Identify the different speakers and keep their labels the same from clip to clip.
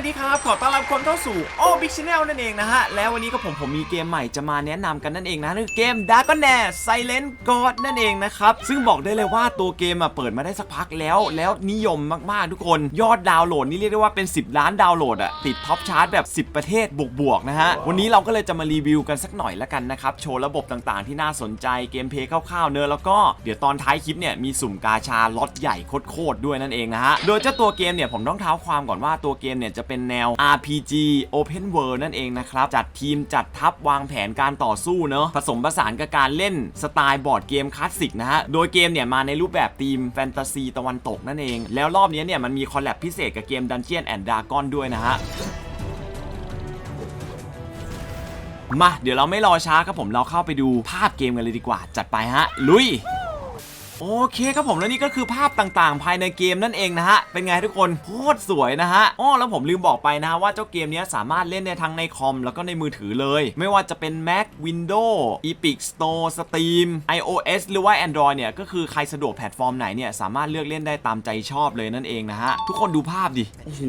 Speaker 1: วัสดีครับ ขอต้อนรับคนเข้าสู่โอบิ๊กชแนลนั่นเองนะฮะ แล้ววันนี้ก็ผมผมมีเกมใหม่จะมาแนะนำกันนั่นเองนะนั่นคือเกม d a r k n e t Silent God นั่นเองนะครับ ซึ่งบอกได้เลยว่าตัวเกมอะเปิดมาได้สักพักแล้ว แล้วนิยมมากๆทุกคนยอดดาวน์โหลดนี่เรียกได้ว่าเป็น 10 ล้านดาวน์โหลดอะติดท็อปชาร์ตแบบ 10 ประเทศบวกๆนะฮะ วันนี้เราก็เลยจะมารีวิวกันสักหน่อยละกันนะครับ โชว์ระบบต่างๆ ที่น่าสนใจเกมเพลย์คร่าวๆเนอะแล้วก็เดี๋ยวตอนท้ายคลิปเนี่ยมีสุ่มกาชาล็อตใหญ่โคตรๆด้วยนั่นเองนะฮะโดยเจ้าตัวเกมเนี่ยผมต้องเท้าความก่อนว่าตัวเกมเนี่ยจะเป็นแนว RPG Open World นั่นเองนะครับ จัดทีมจัดทัพวางแผนการต่อสู้เนอะผสมผสานกับการเล่นสไตล์บอร์ดเกมคลาสสิกนะฮะ โดยเกมเนี่ยมาในรูปแบบทีมแฟนตาซีตะวันตกนั่นเอง แล้วรอบนี้เนี่ยมันมีคอลแลบพิเศษกับเกม Dungeon and Dragon ด้วยนะฮะมาเดี๋ยวเราไม่รอช้าครับผมเราเข้าไปดูภาพเกมกันเลยดีกว่า จัดไปฮะ ลุย โอเคครับผมแล้วนี่ก็คือภาพต่างๆ ภายในเกมนั่นเองนะฮะ เป็นไงทุกคนโคตรสวยนะฮะอ้อแล้วผมลืมบอกไปนะฮะว่าเจ้าเกมนี้สามารถเล่นได้ทั้งในคอม แล้วก็ในมือถือเลย ไม่ว่าจะเป็น Mac Windows Epic Store Steam iOS หรือว่า Android เนี่ยก็คือใครสะดวกแพลตฟอร์มไหนเนี่ยสามารถเลือกเล่นได้ตามใจชอบเลยนั่นเองนะฮะ ทุกคนดูภาพดิโอ้โห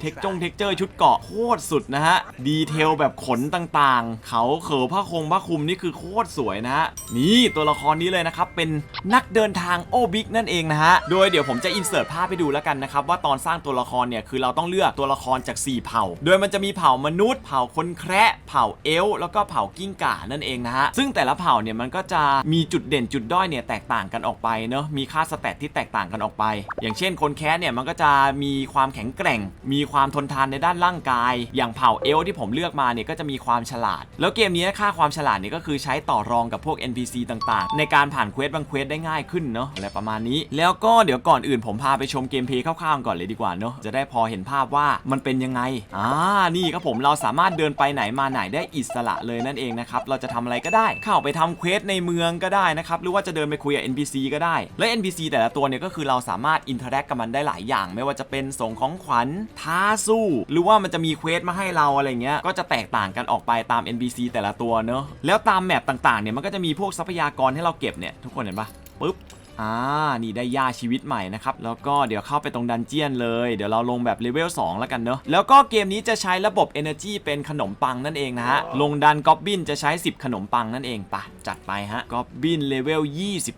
Speaker 1: เทคจงเทคเจอร์ชุดเกาะโคตรสุดนะฮะดีเทลแบบขนต่างๆ เขาเขอผ้าคงผ้าคลุมนี่คือโคตรสวยนะฮะนี่ตัวละครนี้เลยนะครับเป็นนักเเดินทางโอบิกนั่นเองนะฮะ โดยเดี๋ยวผมจะอินเสิร์ตภาพไปดูแล้วกันนะครับ ว่าตอนสร้างตัวละครเนี่ยคือเราต้องเลือกตัวละครจาก 4 เผ่า โดยมันจะมีเผ่ามนุษย์ เผ่าคนแคระเผ่าเอลแล้วก็เผ่ากิ้งก่านั่นเองนะฮะ ซึ่งแต่ละเผ่าเนี่ยมันก็จะมีจุดเด่นจุดด้อยเนี่ยแตกต่างกันออกไปเนอะมีค่าสแตทที่แตกต่างกันออกไป อย่างเช่นคนแคระเนี่ยมันก็จะมีความแข็งแกร่ง มีความทนทานในด้านร่างกาย อย่างเผ่าเอลที่ผมเลือกมาเนี่ยก็จะมีความฉลาด แล้วเกมนี้ค่าความฉลาดเนี่ยก็คือใช้ต่อรองกับพวก NPC ต่างๆ ในการผ่านเควสบางเควสได้ง่ายขึ้นเนาะอะไรประมาณนี้ แล้วก็เดี๋ยวก่อนอื่นผมพาไปชมเกมเพลย์คร่าวๆก่อนเลยดีกว่าเนาะจะได้พอเห็นภาพว่ามันเป็นยังไงอ่านี่ครับผมเราสามารถเดินไปไหนมาไหนได้อิสระเลยนั่นเองนะครับเราจะทำอะไรก็ได้เข้าไปทำเควสในเมืองก็ได้นะครับหรือว่าจะเดินไปคุยกับ NPC ก็ได้ และ NPC แต่ละตัวเนี่ยก็คือเราสามารถอินเทอร์แอคกับมันได้หลายอย่าง ไม่ว่าจะเป็นส่งของขวัญท้าสู้ หรือว่ามันจะมีเควสมาให้เราอะไรเงี้ยก็จะแตกต่างกันออกไปตาม NPC แต่ละตัวเนาะแล้วตามแมปต่างๆเนี่ยมันก็จะมีพวกทรัพยากรให้เราเก็บเนี่ยทุกคนเห็นปะ ปึ๊บ อ่า นี่ได้ย่าชีวิตใหม่นะครับ แล้วก็เดี๋ยวเข้าไปตรงดันเจียนเลย เดี๋ยวเราลงแบบเลเวล2แล้วกันเนอะ แล้วก็เกมนี้จะใช้ระบบ Energy เป็นขนมปังนั่นเองนะฮะ ลงดันกอบบินจะใช้ 10 ขนมปังนั่นเองปะจัดไปฮะกอบบินเลเวล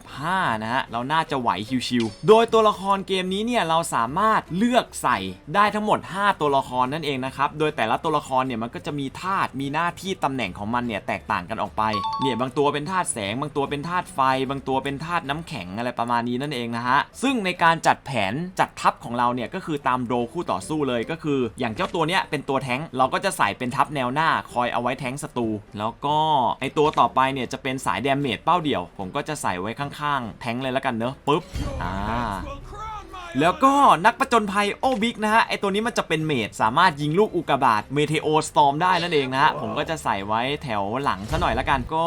Speaker 1: 25 นะฮะ เราน่าจะไหวชิวๆ โดยตัวละครเกมนี้เนี่ยเราสามารถเลือกใส่ได้ทั้งหมด 5 ตัวละครนั่นเองนะครับ โดยแต่ละตัวละครเนี่ยมันก็จะมีธาตุมีหน้าที่ตำแหน่งของมันเนี่ยแตกต่างกันออกไป เนี่ยบางตัวเป็นธาตุแสง บางตัวเป็นธาตุไฟ บางตัวเป็นธาตุน้ำแข็งอะไรประมาณนี้นั่นเองนะฮะซึ่งในการจัดแผนจัดทัพของเราเนี่ยก็คือตามโดคู่ต่อสู้เลยก็คือ อย่างเจ้าตัวเนี้ยเป็นตัวแท้งเราก็จะใส่เป็นทัพแนวหน้าคอยเอาไว้แท้งศัตรูแล้วก็ไอตัวต่อไปเนี่ยจะเป็นสายแดมเมจเป้าเดี่ยว ผมก็จะใส่ไว้ข้างๆ แท้งเลยแล้วกันเนอะปุ๊บอ่า แล้วก็นักประจนภัยโอบิกนะฮะไอตัวนี้มันจะเป็นเมดสามารถยิงลูกอุกกาบาตเมเทโอสตอมได้นั่นเองนะฮะผมก็จะใส่ไว้แถวหลังซะหน่อยละกันก็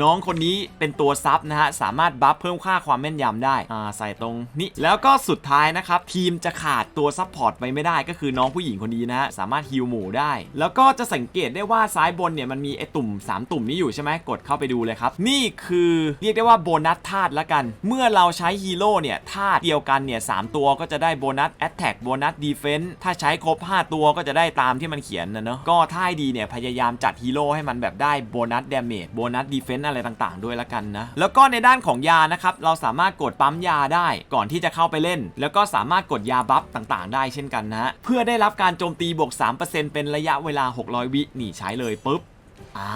Speaker 1: น้องคนนี้เป็นตัวซับนะฮะสามารถบัฟเพิ่มค่าความแม่นยำได้อ่าใส่ตรงนี้แล้วก็สุดท้ายนะครับทีมจะขาดตัวซับพอร์ตไปไม่ได้ก็คือน้องผู้หญิงคนนี้นะฮะสามารถฮิลหมู่ได้ แล้วก็จะสังเกตได้ว่าซ้ายบนเนี่ยมันมีไอตุ่ม 3 ตุ่มนี้อยู่ใช่ไหมกดเข้าไปดูเลยครับ นี่คือเรียกได้ว่าโบนัสธาตุละกัน เมื่อเราใช้ฮีโร่เนี่ยธาตุเดียวกันเนี่ยสามตัวก็จะได้โบนัสแอตแทกโบนัสดีเฟน s ์ถ้าใช้ครบ 5 ตัวก็จะได้ตามที่มันเขียนนะเนาะก็ถ้าให้ดีเนี่ยพยายามจัดฮีโร่ให้มันแบบได้โบนัสเดเมจโบนัสดีเฟน s ์อะไรต่างๆ ด้วยละกันนะแล้วก็ในด้านของยานะครับเราสามารถกดปั๊มยาได้ก่อนที่จะเข้าไปเล่น แล้วก็สามารถกดยาบัฟต่างๆ ได้เช่นกันนะเพื่อได้รับการโจมตีบวก3%เป็นระยะเวลา 600 วินี่ใช้เลยปุ๊บ อ่า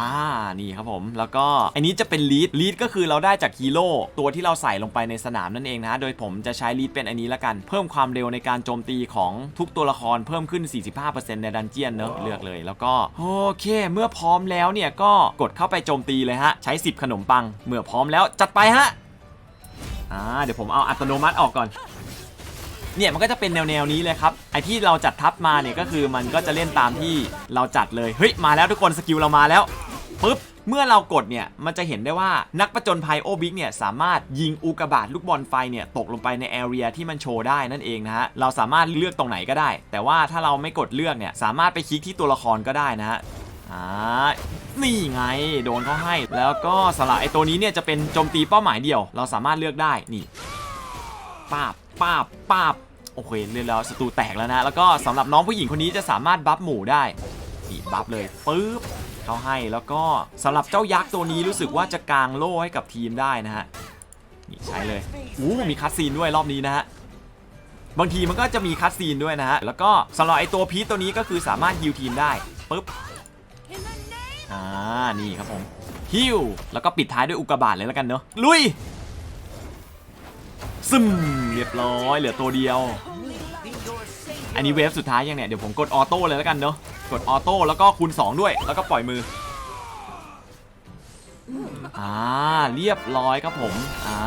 Speaker 1: นี่ครับผม แล้วก็อันนี้จะเป็นลีด ลีดก็คือเราได้จากฮีโร่ตัวที่เราใส่ลงไปในสนามนั่นเองนะ โดยผมจะใช้ลีดเป็นอันนี้ละกัน เพิ่มความเร็วในการโจมตีของทุกตัวละครเพิ่มขึ้น 45%ในดันเจียนเนอะเลือกเลย แล้วก็โอเค เมื่อพร้อมแล้วเนี่ยก็กดเข้าไปโจมตีเลยฮะ ใช้ 10 ขนมปัง เมื่อพร้อมแล้วจัดไปฮะ อ่า เดี๋ยวผมเอาอัตโนมัติออกก่อน เนี่ยมันก็จะเป็นแนวแนวๆนี้เลยครับไอที่เราจัดทับมาเนี่ยก็คือมันก็จะเล่นตามที่เราจัดเลยเฮ้ยมาแล้วทุกคนสกิลเรามาแล้วปุ๊บเมื่อเรากดเนี่ยมันจะเห็นได้ว่านักประจนภัยโอบิกเนี่ยสามารถยิงอุกกาบาตลูกบอลไฟเนี่ยตกลงไปในแอเรียที่มันโชว์ได้นั่นเองนะฮะเราสามารถเลือกตรงไหนก็ได้ แต่ว่าถ้าเราไม่กดเลือกเนี่ยสามารถไปคลิกที่ตัวละครก็ได้นะฮะอ่านี่ไงโดนเขาให้ แล้วก็สละไอตัวนี้เนี่ยจะเป็นโจมตีเป้าหมายเดียว เราสามารถเลือกได้นี่ป้าบป้าบป้าบ อเคเรียนแล้วศัตรูแตกแล้วนะ แล้วก็สำหรับน้องผู้หญิงคนนี้จะสามารถบัฟหมู่ได้นี่บัฟเลยปึ๊บเขาให้แล้วก็สำหรับเจ้ายักษ์ตัวนี้รู้สึกว่าจะกางโล่ให้กับทีมได้นะฮะนี่ใช้เลยอู้มีคัสซีนด้วยรอบนี้นะฮะบางทีมันก็จะมีคัสซีนด้วยนะฮะแล้วก็สำหรับไอตัวพีทตัวนี้ก็คือสามารถฮิวทีมได้ปึ๊บอ่านี่ครับผมฮิวแล้วก็ปิดท้ายด้วยอุกกาบาตเลยแล้วกันเนอะลุยซึมเรียบร้อยเหลือตัวเดียว อันนี้เวฟสุดท้ายยังเนี่ยเดี๋ยวผมกดออโต้เลยแล้วกันเนาะกดออโต้แล้วก็คูณ2 ด้วย แล้วก็ปล่อยมืออ่าเรียบร้อยครับผมอ่า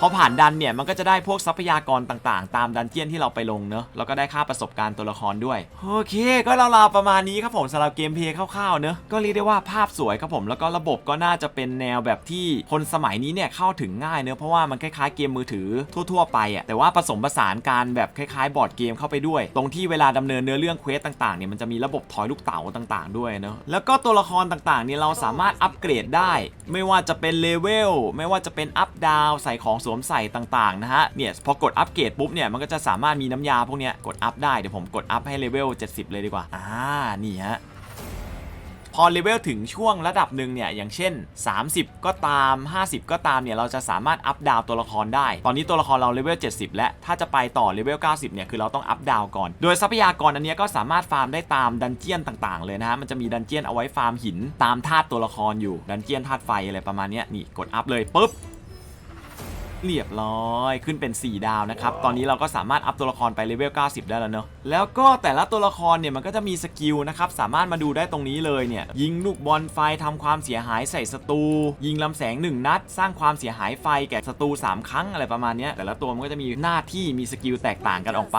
Speaker 1: พอผ่านดันเนี่ยมันก็จะได้พวกทรัพยากรต่างๆ ตามดันเจียนที่เราไปลงเนอะแล้วก็ได้ค่าประสบการณ์ตัวละครด้วย โอเค ก็ราวๆประมาณนี้ครับผมสำหรับเกมเพลย์คร่าวๆเนอะก็เรียกได้ว่าภาพสวยครับผมแล้วก็ระบบก็น่าจะเป็นแนวแบบที่คนสมัยนี้เนี่ยเข้าถึงง่ายเนอะเพราะว่ามันคล้ายๆเกมมือถือทั่วๆไปอะแต่ว่าผสมผสานการแบบคล้ายๆ บอร์ดเกมเข้าไปด้วย ตรงที่เวลาดำเนินเนื้อเรื่องเควสต่างๆเนี่ยมันจะมีระบบถอยลูกเต๋าต่างๆ ด้วยเนอะแล้วก็ตัวละครต่างๆเนี่ยเราสามารถอัปเกรดได้ ไม่ว่าจะเป็นเลเวลไม่ว่าจะเป็นอัพดาวใส่ของสวมใส่ต่างๆนะฮะเนี่ยพอกดอัปเกรดปุ๊บเนี่ยมันก็จะสามารถมีน้ำยาพวกเนี้ยกดอัพได้เดี๋ยวผมกดอัพให้เลเวล70 เลยดีกว่าอ่านี่ฮะพอเลเวลถึงช่วงระดับหนึ่งเนี่ยอย่างเช่น 30 ก็ตาม 50 ก็ตามเนี่ยเราจะสามารถอัพดาวตัวละครได้ ตอนนี้ตัวละครเราเลเวล 70 แล้วถ้าจะไปต่อเลเวล 90 เนี่ยคือเราต้องอัพดาวก่อน โดยทรัพยากรอันนี้ก็สามารถฟาร์มได้ตามดันเจียนต่างๆ เลยนะฮะมันจะมีดันเจียนเอาไว้ฟาร์มหินตามธาตุตัวละครอยู่ดันเจียนธาตุไฟอะไรประมาณนี้นี่กดอัพเลยปุ๊บ เรียบร้อยขึ้นเป็น 4 ดาวนะครับ ตอนนี้เราก็สามารถอัพตัวละครไปเลเวล 90 ได้แล้วเนอะแล้วก็แต่ละตัวละครเนี่ยมันก็จะมีสกิลนะครับ สามารถมาดูได้ตรงนี้เลยเนี่ย ยิงลูกบอลไฟทำความเสียหายใส่ศัตรูยิงลำแสง 1 นัด สร้างความเสียหายไฟแก่ศัตรู3 ครั้งอะไรประมาณนี้แต่ละตัวมันก็จะมีหน้าที่มีสกิลแตกต่างกันออกไป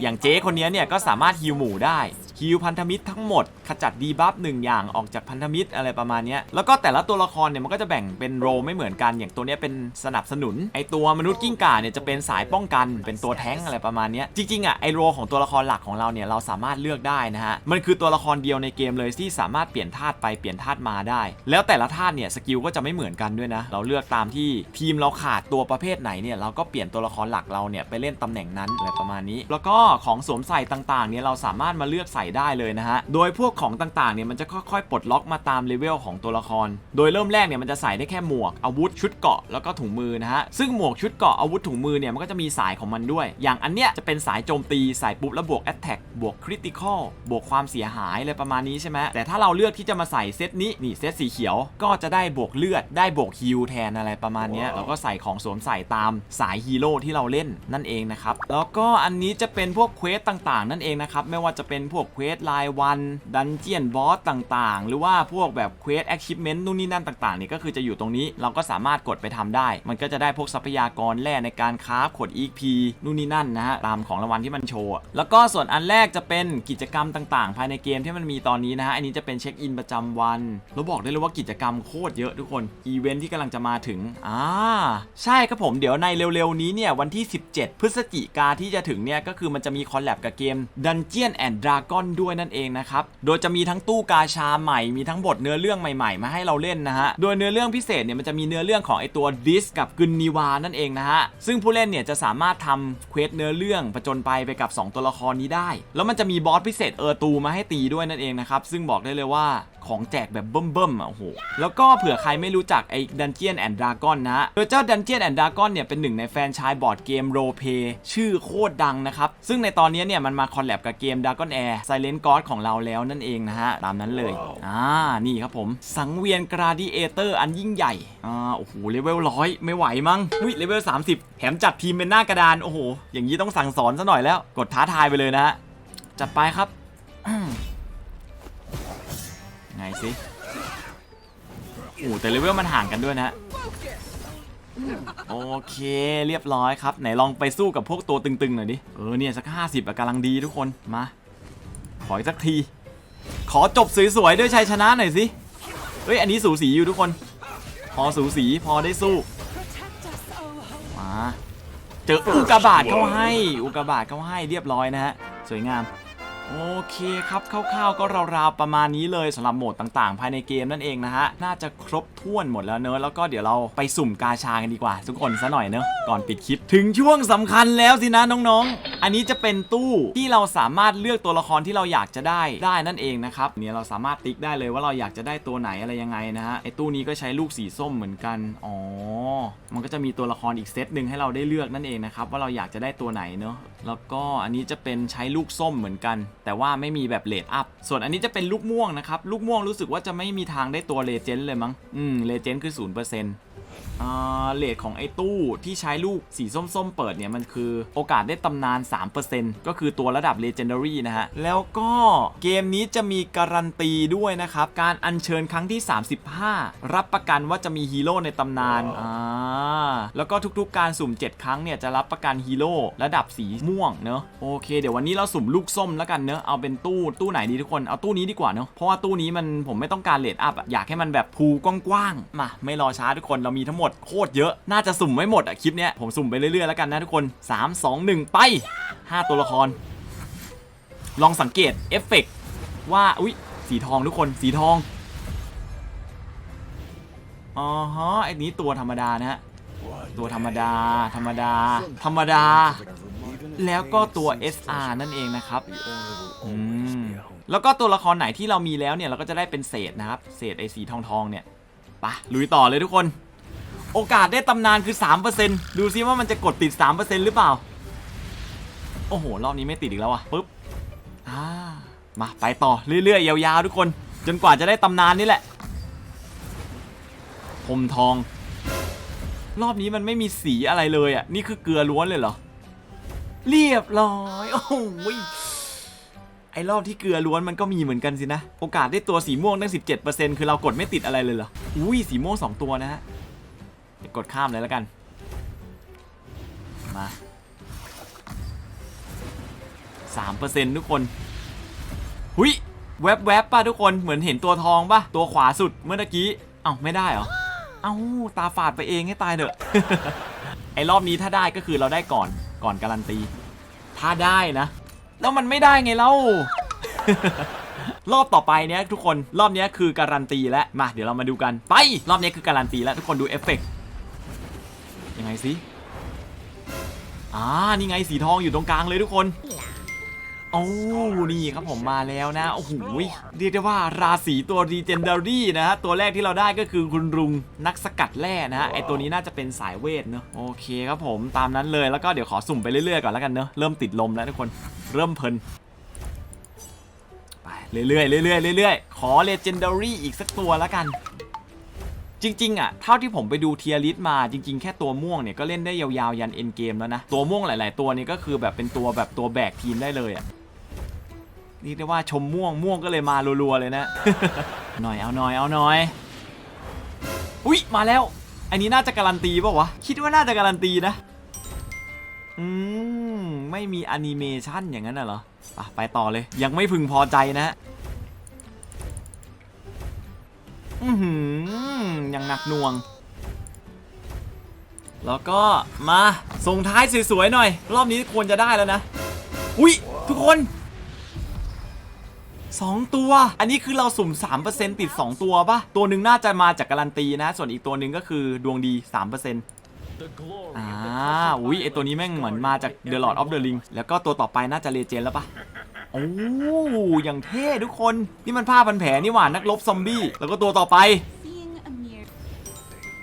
Speaker 1: อย่างเจ๊คนนี้เนี่ยก็สามารถฮิวหมู่ได้ฮิวพันธมิตรทั้งหมดขจัดดีบัฟหนึ่งอย่างออกจากพันธมิตรอะไรประมาณนี้แล้วก็แต่ละตัวละครเนี่ยมันก็จะแบ่งเป็นโรไม่เหมือนกันอย่างตัวนี้เป็นสนับสนุนไอตัวมนุษย์กิ้งก่าเนี่ยจะเป็นสายป้องกันเป็นตัวแท้งอะไรประมาณนี้จริงๆอะไอโรของตัวละครหลักของเราเนี่ยเราสามารถเลือกได้นะฮะมันคือตัวละครเดียวในเกมเลยที่สามารถเปลี่ยนธาตุไปเปลี่ยนธาตุมาได้ แล้วแต่ละธาตุเนี่ยสกิลก็จะไม่เหมือนกันด้วยนะเราเลือกตามที่ทีมเราขาดตัวประเภทไหนเนี่ยเราก็เปลี่ยนตัวละครหลักเราเนี่ยไปเล่นตำแหน่งนั้นอะไรประมาณนี้ แล้วก็ของสวมใส่ต่างๆเนี่ยเราสามารถมาเลือกใส่ได้เลยนะฮะโดยพวกของต่างๆเนี่ยมันจะค่อยๆปลดล็อกมาตามเลเวลของตัวละคร โดยเริ่มแรกเนี่ยมันจะใส่ได้แค่หมวกอาวุธชุดเกราะแล้วก็ถุงมือนะฮะซึ่งหมวกชุดเกราะอาวุธถุงมือเนี่ยมันก็จะมีสายของมันด้วย อย่างอันเนี้ยจะเป็นสายโจมตีใส่ปุ๊บแล้วบวก Attack บวก Critical บวกความเสียหายอะไรประมาณนี้ใช่ไหมแต่ถ้าเราเลือกที่จะมาใส่เซตนี้นี่เซตสีเขียวก็จะได้บวกเลือดได้บวกฮิลแทนอะไรประมาณเนี้ยแล้วก็ใส่ของสวมใส่ตามสายฮีโร่ที่เราเล่นนั่นเองนะครับแล้วก็อันนี้จะเป็นพวกเควสต่างๆ นั่นเองนะครับไม่ว่าจะเป็นพวกเควสรายวันดันเจียนบอสต่างๆ หรือว่าพวกแบบเควสแอคชิพเมนต์นู่นนี่นั่นต่างๆเนี่ยก็คือจะอยู่ตรงนี้เราก็สามารถกดไปทำได้ มันก็จะได้พวกทรัพยากรแร่ในการคราขด E.P นู่นนี่นั่นนะฮะตามของรางวัลที่มันโชว์แล้วก็ส่วนอันแรกจะเป็นกิจกรรมต่างๆ ภายในเกมที่มันมีตอนนี้นะฮะอันนี้จะเป็นเช็คอินประจำวันแล้วบอกได้เลยว่ากิจกรรมโคตรเยอะทุกคนอีเวนท์ที่กำลังจะมาถึงอ่าใช่ครับผมเดี๋ยวในเร็วๆนี้เนี่ยวันที่ 17 พฤศจิกาที่จะถึงเนี่ยก็คือมันจะมีคอลแลบกับเกม Dungeon and Dragon ด้วยนั่นเองนะครับโดยจะมีทั้งตู้กาชาใหม่มีทั้งบทเนื้อเรื่องใหม่ๆ มาให้เราเล่นนะฮะโดยเนื้อเรื่องพิเศษเนี่ยมันจะมีเนื้อเรื่องของไอตัวดิสกับกึนนิวานั่นเองนะฮะ ซึ่งผู้เล่นเนี่ยจะสามารถทำเควสเนื้อเรื่องผจญไปไปกับ 2 ตัวละครนี้ได้ แล้วมันจะมีบอสพิเศษเออร์ตูมาให้ตีด้วยนั่นเองนะครับ ซึ่งบอกได้เลยว่าของแจกแบบเบิ่มๆอะโอ้โห แล้วก็เผื่อใครไม่รู้จักไอ้ Dungeon and Dragon นะฮะ โดยเจ้า Dungeon and Dragon เนี่ยเป็นหนึ่งในแฟรนไชายบอร์ดเกมโรเพชื่อโคตรดังนะครับ ซึ่งในตอนนี้เนี่ยมันมาคอลแลบกับเกม Dragon Air Silent God ของเราแล้วนั่นเองนะฮะ ตามนั้นเลย อ่า นี่ครับผม สังเวียนกราดิเอเตอร์อันยิ่งใหญ่ อ่า โอ้โห เลเวลร้อยไม่ไหวมั้งอุ้ยเลเวล30 แถมจัดทีมเป็นหน้ากระดาน โอ้โห อย่างนี้ต้องสั่งสอนซะหน่อยแล้ว กดท้าทายไปเลยนะฮะ จัดไปครับ ไงสิโอ้แต่เลเวลมันห่างกันด้วยนะโอเคเรียบร้อยครับ ไหนลองไปสู้กับพวกตัวตึงๆหน่อยดิ เออเนี่ยสักห้าสิบกำลังดีทุกคน มา ขออีกสักที ขอจบสวยๆด้วยชัยชนะหน่อยสิ เฮ้ยอันนี้สูสีอยู่ทุกคน พอสูสีพอได้สู้ เจออุกกาบาตเข้าให้ อุกกาบาตเข้าให้เรียบร้อยนะฮะสวยงามโอเคครับคร่าวๆก็ราวๆประมาณนี้เลยสำหรับโหมดต่างๆ ภายในเกมนั่นเองนะฮะ น่าจะครบถ้วนหมดแล้วเนอะแล้วก็เดี๋ยวเราไปสุ่มกาชากันดีกว่า ทุกคนซะหน่อยเนอะก่อนปิดคลิป ถึงช่วงสำคัญแล้วสินะน้องๆ อันนี้จะเป็นตู้ที่เราสามารถเลือกตัวละครที่เราอยากจะได้ได้นั่นเองนะครับเนี่ยเราสามารถติ๊กได้เลยว่าเราอยากจะได้ตัวไหนอะไรยังไงนะฮะไอตู้นี้ก็ใช้ลูกสีส้มเหมือนกันอ๋อมันก็จะมีตัวละครอีกเซตหนึ่งให้เราได้เลือกนั่นเองนะครับว่าเราอยากจะได้ตัวไหนเนอะแล้วก็อันนี้จะเป็นใช้ลูกส้มเหมือนกัน แต่ว่าไม่มีแบบเลดอัพส่วนอันนี้จะเป็นลูกม่วงนะครับลูกม่วงรู้สึกว่าจะไม่มีทางได้ตัวเลเจนด์เลยมั้งอืมเลเจนด์คือศูนย์เปอร์เซ็นต์ ลทของไอ้ตู้ที่ใช้ลูกสีส้มๆ เปิดเนี่ย มันคือโอกาสได้ตำนาน 3%ก็คือตัวระดับ Legendary นะฮะ แล้วก็เกมนี้จะมีการันตีด้วยนะครับ การอัญเชิญครั้งที่ 35 รับประกันว่าจะมีฮีโร่ในตำนานอ่าแล้วก็ทุกๆการสุ่ม 7 ครั้งเนี่ย จะรับประกันฮีโร่ระดับสีม่วงเนอะโอเคเดี๋ยววันนี้เราสุ่มลูกส้มแล้วกันเนอะเอาเป็นตู้ตู้ไหนดีทุกคนเอาตู้นี้ดีกว่าเนอะเพราะว่าตู้นี้มันผมไม่ต้องการเลดอัพอะอยากให้มันแบบพูกว้างๆมาไม่รอช้าทุกคนเรามีทั้งหมดโคตรเยอะ น่าจะสุ่มไม่หมดอะคลิปเนี้ยผมสุ่มไปเรื่อยๆแล้วกันนะทุกคน 3 2 1 ไป 5 ตัวละคร ลองสังเกตเอฟเฟกต์ว่า อุ๊ย สีทองทุกคนสีทอง อ๋อฮะไอ้นี้ตัวธรรมดานะฮะ ตัวธรรมดา ธรรมดา ธรรมดา แล้วก็ตัว SR นั่นเองนะครับอืมแล้วก็ตัวละครไหนที่เรามีแล้วเนี่ย เราก็จะได้เป็นเศษนะครับ เศษไอ้สีทองทองเนี่ยปะลุยต่อเลยทุกคน โอกาสได้ตำนานคือ 3%ดูซิว่ามันจะกดติด 3%หรือเปล่า โอ้โห รอบนี้ไม่ติดอีกแล้วอะปึ๊บอ่ามาไปต่อเรื่อยๆ ยาวๆ ทุกคน จนกว่าจะได้ตำนานนี่แหละพรมทอง รอบนี้มันไม่มีสีอะไรเลยอะ นี่คือเกลือล้วนเลยเหรอ เรียบร้อย โอ้โหไอ้รอบที่เกลือล้วนมันก็มีเหมือนกันสินะ โอกาสได้ตัวสีม่วงตั้ง 17%คือเรากดไม่ติดอะไรเลยเหรอ อุ้ยสีม่วง 2 ตัวนะฮะ ดี๋ยวกดข้ามเลยแล้วกัน มา3%ทุกคน หุยแวบๆบป่ะทุกคนเหมือนเห็นตัวทองป่ะ ตัวขวาสุดเมื่อกี้ เอ้าไม่ได้เหรอ เอ้าตาฝาดไปเองให้ตายเถอะ ไอ้รอบนี้ถ้าได้ก็คือเราได้ก่อนก่อนการันตี ถ้าได้นะ แล้วมันไม่ได้ไงเล่ารอบต่อไปเนี้ยทุกคนรอบนี้คือการันตีแล้วมาเดี๋ยวเรามาดูกันไป รอบนี้คือการันตีแล้วทุกคนดูเอฟเฟกต์ ยังไงสิอ่านี่ไงสีทองอยู่ตรงกลางเลยทุกคนโอ้นี่ครับผมมาแล้วนะโอ้โหเรียกได้ว่าราศีตัวรีเจนดารี่นะฮะตัวแรกที่เราได้ก็คือคุณรุงนักสกัดแร่นะฮะไอตัวนี้น่าจะเป็นสายเวทเนอะโอเคครับผมตามนั้นเลยแล้วก็เดี๋ยวขอสุ่มไปเรื่อยๆก่อนแล้วกันเนอะเริ่มติดลมแล้วทุกคนเริ่มเพลินไปเรื่อยๆเรื่อยๆเรื่อยๆขอเลเจนดารี่อีกสักตัวแล้วกัน จริงๆอะเท่าที่ผมไปดูเทียริสมาจริง ๆ แค่ตัวม่วงเนี่ยก็เล่นได้ยาวๆ ยันเอ็นเกมแล้วนะ ตัวม่วงหลาย ๆ ตัวนี่ก็คือแบบเป็นตัวแบบตัวแบกทีมได้เลยอะเรียกได้ว่าชมม่วงม่วงก็เลยมารัวๆเลยนะ หน่อยเอาหน่อยเอาหน่อย อุ๊ย มาแล้ว อันนี้น่าจะการันตีป่าวะ คิดว่าน่าจะการันตีนะ อืม ไม่มีแอนิเมชันอย่างนั้นน่ะเหรออะไปต่อเลย ยังไม่พึงพอใจนะฮะอือหือ ยังหนักหน่วง แล้วก็มาส่งท้ายสวยๆหน่อย รอบนี้ควรจะได้แล้วนะ อุ้ยทุกคน2ตัว อันนี้คือเราสุ่ม 3%ติด 2 ตัวปะตัวหนึ่งน่าจะมาจากการันตีนะ ส่วนอีกตัวหนึ่งก็คือดวงดี 3%อ่าอุ้ยไอตัวนี้แม่งเหมือนมาจาก The Lord of the Ring แล้วก็ตัวต่อไปน่าจะเลเจนแล้วปะโอ้อย่างเท่ทุกคน นี่มันผ้าพันแผลนี่หว่านักรบซอมบี้ แล้วก็ตัวต่อไป
Speaker 2: Seeing a mere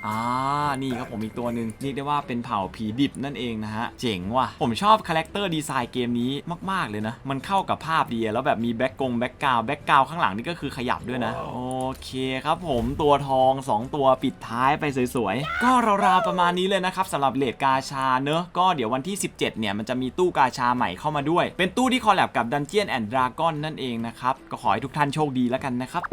Speaker 1: อ่านี่ครับผมอีกตัวหนึ่งเรียกได้ว่าเป็นเผ่าผีดิบนั่นเองนะฮะ เจ๋งว่ะ ผมชอบคาแรคเตอร์ดีไซน์เกมนี้มาก ๆ เลยนะ มันเข้ากับภาพดีอะแล้วแบบมีแบ็กกงแบ็กกราวแบ็กกราวข้างหลังนี่ก็คือขยับด้วยนะ โอเคครับผมตัวทอง 2 ตัวปิดท้ายไปสวย ๆ ก็ราวๆประมาณนี้เลยนะครับสำหรับเลดกาชาเนอะก็เดี๋ยววันที่ 17 เนี่ยมันจะมีตู้กาชาใหม่เข้ามาด้วย เป็นตู้ที่คอลแลบกับ Dungeon and Dragon นั่นเองนะครับก็ขอให้ทุกท่านโชคดีแล้วกันนะครับ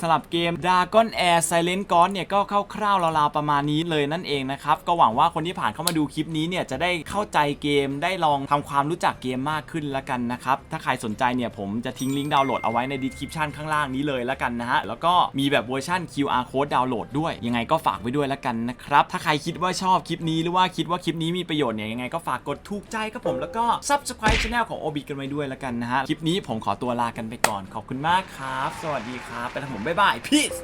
Speaker 1: สำหรับเกม Dragon Air Silent g o d เนี่ยก็คร่าวๆราวๆประมาณนี้เลยนั่นเองนะครับ ก็หวังว่าคนที่ผ่านเข้ามาดูคลิปนี้เนี่ยจะได้เข้าใจเกมได้ลองทำความรู้จักเกมมากขึ้นละกันนะครับ ถ้าใครสนใจเนี่ยผมจะทิ้งลิงก์ดาวน์โหลดเอาไว้ใน description ข้างล่างนี้เลยละกันนะฮะ แล้วก็มีแบบเวอร์ชัน QR code ดาวน์โหลดด้วย ยังไงก็ฝากไว้ด้วยละกันนะครับ ถ้าใครคิดว่าชอบคลิปนี้หรือว่าคิดว่าคลิปนี้มีประโยชน์เนี่ยยังไงก็ฝากกดถูกใจครับผมแล้วก็ subscribe channel ของ Obi กันไว้ด้วยละกันนะฮะคลิปนี้ผมขอตัวลากันไปก่อนขอบคุณมากครับ สวัสดีครับไปทางผมบ๊ายบายพีซ